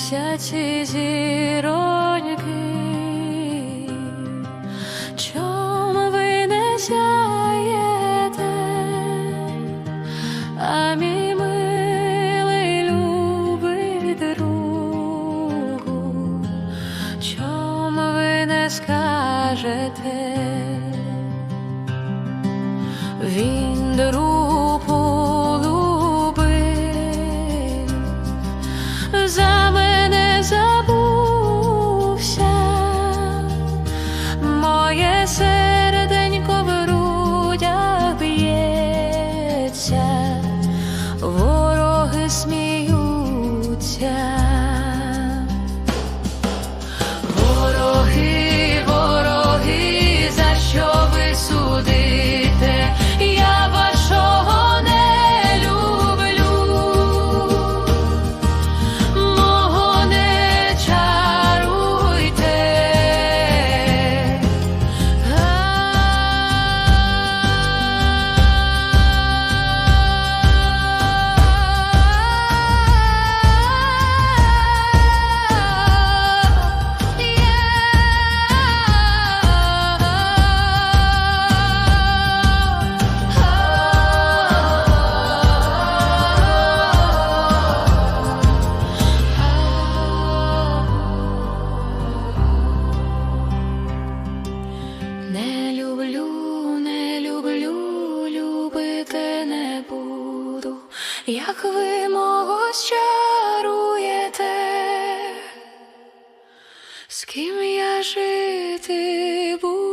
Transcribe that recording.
Місяці зірок чому ви не скажете? Він буду, як ви мого чаруєте, з ким я жити буду.